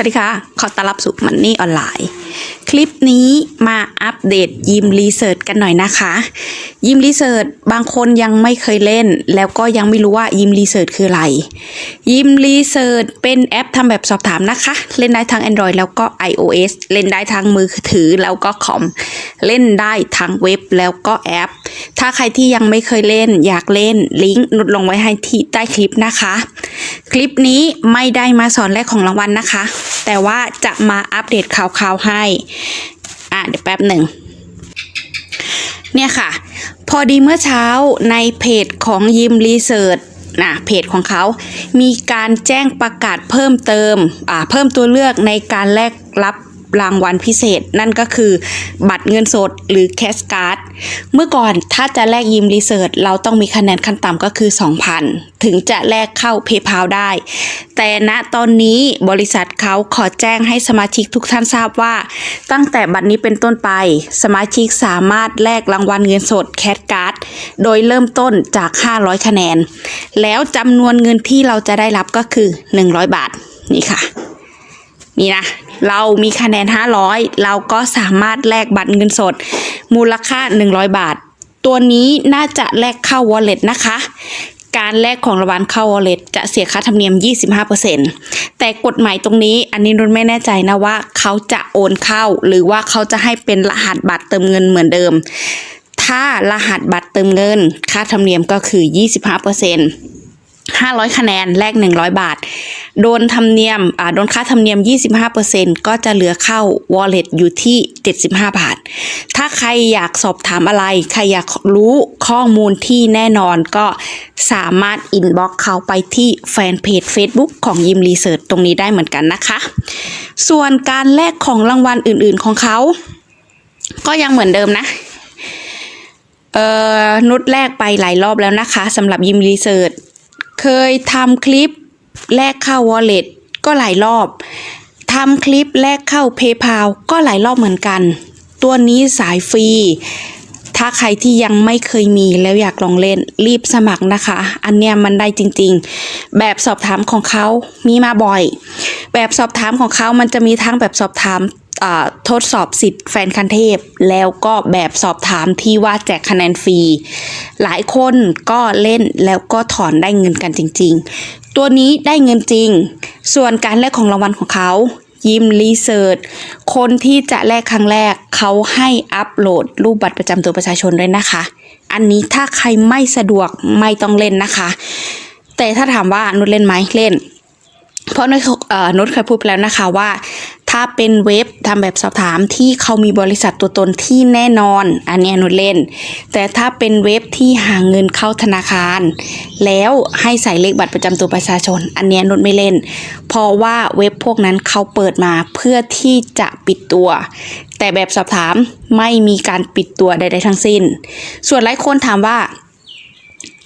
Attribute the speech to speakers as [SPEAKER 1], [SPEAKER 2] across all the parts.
[SPEAKER 1] สวัสดีค่ะ ขอต้อนรับสู่มันนี่ออนไลน์ คลิปนี้มาอัปเดตยิมรีเสิร์ชกันหน่อยนะคะ ยิมรีเสิร์ชบางคนยังไม่เคยเล่น แล้วก็ยังไม่รู้ว่ายิมรีเสิร์ชคืออะไร ยิมรีเสิร์ชเป็นแอปทำแบบสอบถามนะคะ เล่นได้ทั้ง Android แล้วก็ iOS เล่นได้ทั้งมือถือแล้วก็คอม เล่นได้ทั้งเว็บแล้วก็แอป ถ้าใครที่ยังไม่เคยเล่นอยากเล่นลิงก์นุดลงไว้ให้ที่ใต้คลิปนะคะ คลิปนี้ไม่ได้มาสอนแรกของรางวัลนะคะ แต่ว่าจะมาอัปเดตข่าวๆให้ อะเดี๋ยวแป๊บหนึ่ง เนี่ยค่ะ พอดีเมื่อเช้าในเพจของยิมรีเสิร์ชนะเพจของเขา มีการแจ้งประกาศเพิ่มเติม อ่า เพิ่มตัวเลือกในการแลกรับ รางวัลพิเศษ นั่นก็คือ บัตรเงินสดหรือแคสการ์ดเมื่อก่อนถ้าจะแลกยิมรีเสิร์ชเราต้องมีคะแนนขั้นต่ำก็คือ 2,000 ถึงจะแลกเข้า PayPal ได้ แต่ณตอนนี้บริษัทเขาขอแจ้งให้สมาชิกทุกท่านทราบว่า ตั้งแต่บัดนี้เป็นต้นไป สมาชิกสามารถแลกรางวัลเงินสดแคสการ์ดโดยเริ่มต้นจาก 500 คะแนน แล้วจำนวนเงินที่เราจะได้รับก็คือ 100 บาทนี่ค่ะ นี่นะ เรามีคะแนน 500 เราก็สามารถแลกบัตรเงินสด มูลค่า 100 บาท ตัวนี้น่าจะแลกเข้า wallet นะคะ การแลกของรางวัลเข้า wallet จะเสียค่าธรรมเนียม 25%แต่กฎหมายตรงนี้อันนี้นุ่นไม่แน่ใจนะว่าเขาจะโอนเข้า หรือว่าเขาจะให้เป็นรหัสบัตรเติมเงินเหมือนเดิม ถ้ารหัสบัตรเติมเงิน ค่าธรรมเนียมก็คือ 25% 500 คะแนนแลก100 บาท โดนธรรมเนียมอ่าโดนค่าธรรมเนียม 25%ก็จะเหลือเข้า wallet อยู่ที่ 75 บาท ถ้าใครอยากสอบถามอะไร ใครอยากรู้ข้อมูลที่แน่นอนก็สามารถ inbox เข้าไปที่แฟนเพจ Facebook ของยิมรีเสิร์ชตรงนี้ได้เหมือนกันนะคะ ส่วนการแลกของรางวัลอื่นๆของเขา ก็ยังเหมือนเดิมนะเอ่อนุดแลกไปหลายรอบแล้วนะคะสำหรับยิมรีเสิร์ช เคยทำคลิปแลกเข้า wallet ก็หลายรอบทำคลิปแลกเข้า PayPal ก็หลายรอบเหมือนกัน ตัวนี้สายฟรี ถ้าใครที่ยังไม่เคยมีแล้วอยากลองเล่นรีบสมัครนะคะ อันเนี้ยมันได้จริงๆ แบบสอบถามของเขามีมาบ่อย แบบสอบถามของเขามันจะมีทั้งแบบสอบถามทดสอบสิทธิ์แฟนคันเทพ แล้วก็แบบสอบถามที่ว่าแจกคะแนนฟรี หลายคนก็เล่นแล้วก็ถอนได้เงินกันจริง ๆ ตัวนี้ได้เงินจริง ส่วนการแลกของรางวัลของเขา ยิมรีเสิร์ชคนที่จะแลกครั้งแรกเขาให้อัปโหลดรูปบัตรประจำตัวประชาชนด้วยนะคะ อันนี้ถ้าใครไม่สะดวกไม่ต้องเล่นนะคะ แต่ถ้าถามว่านุชเล่นไหมเล่น เพราะนุชเอ่อนุชเคยพูดไปแล้วนะคะว่า ถ้าเป็นเว็บทำแบบสอบถามที่เขามีบริษัทตัวตนที่แน่นอน อันนี้ยนุชเล่น แต่ถ้าเป็นเว็บที่หาเงินเข้าธนาคาร แล้วให้ใส่เลขบัตรประจำตัวประชาชน อันนี้ยนุชไม่เล่น เพราะว่าเว็บพวกนั้นเขาเปิดมาเพื่อที่จะปิดตัว แต่แบบสอบถามไม่มีการปิดตัวใดๆทั้งสิ้น ส่วนหลายคนถามว่า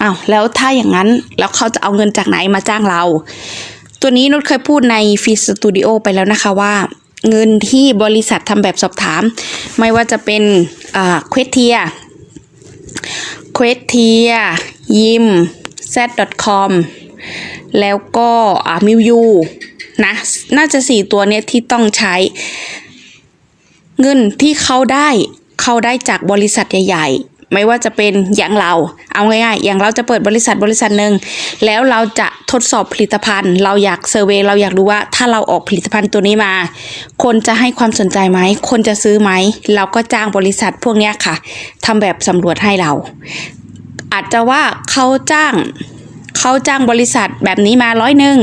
[SPEAKER 1] อ้าวแล้วถ้าอย่างนั้นแล้วเขาจะเอาเงินจากไหนมาจ้างเรา ตัวนี้นุชเคยพูดในฟีสตูดิโอไปแล้วนะคะว่า เงินที่บริษัททำแบบสอบถาม ไม่ว่าจะเป็นเควสเทียเควสเทียยิม z.com แล้วก็มิวยูนะน่าจะสี่ตัวเนี้ยที่ต้องใช้ เงินที่เขาได้เขาได้จากบริษัทใหญ่ ไม่ว่าจะเป็นอย่างเรา เอาง่ายๆ อย่างเราจะเปิดบริษัทบริษัทหนึ่งแล้วเราจะทดสอบผลิตภัณฑ์ เราอยากเซอร์เวยเราอยากรู้ว่าถ้าเราออกผลิตภัณฑ์ตัวนี้มา คนจะให้ความสนใจไหม คนจะซื้อไหม เราก็จ้างบริษัทพวกนี้ค่ะทำแบบสำรวจให้เรา อาจจะว่าเขาจ้างเขาจ้างบริษัทแบบนี้มาร้อยหนึ่ง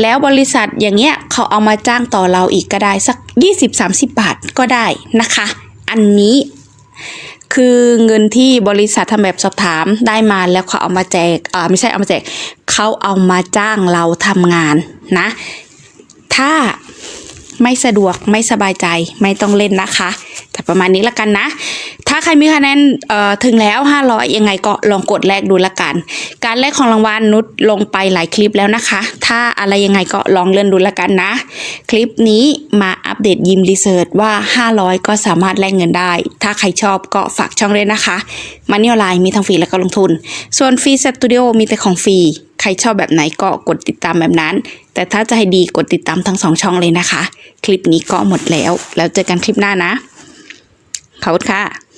[SPEAKER 1] แล้วบริษัทอย่างเงี้ยเขาเอามาจ้างต่อเราอีกก็ได้สัก 20-30 บาทก็ได้นะคะ อันนี้ คือเงินที่บริษัททำแบบสอบถามได้มาแล้วเขาเอามาแจกเอ่อไม่ใช่เอามาแจกเขาเอามาจ้างเราทำงานนะ ถ้าไม่สะดวกไม่สบายใจไม่ต้องเล่นนะคะ แต่ประมาณนี้ละกันนะ ถ้าใครมีคะแนนเอ่อถึงแล้ว 500 ยังไงก็ลองกดแลกดูละกัน การแลกของรางวัลนุชลงไปหลายคลิปแล้วนะคะ ถ้าอะไรยังไงก็ลองเลื่อนดูละกันนะ คลิปนี้มาอัปเดตยิมรีเสิร์ชว่า 500 ก็สามารถแลกเงินได้ ถ้าใครชอบก็ฝากช่องเลยนะคะมันนี่ออนไลน์มีทั้งฟรีและก็ลงทุน ส่วนฟรีสตูดิโอมีแต่ของฟรีใครชอบแบบไหนก็กดติดตามแบบนั้น แต่ถ้าจะให้ดีกดติดตามทั้งสองช่องเลยนะคะ คลิปนี้ก็หมดแล้ว แล้วเจอกันคลิปหน้านะขอบคุณค่ะ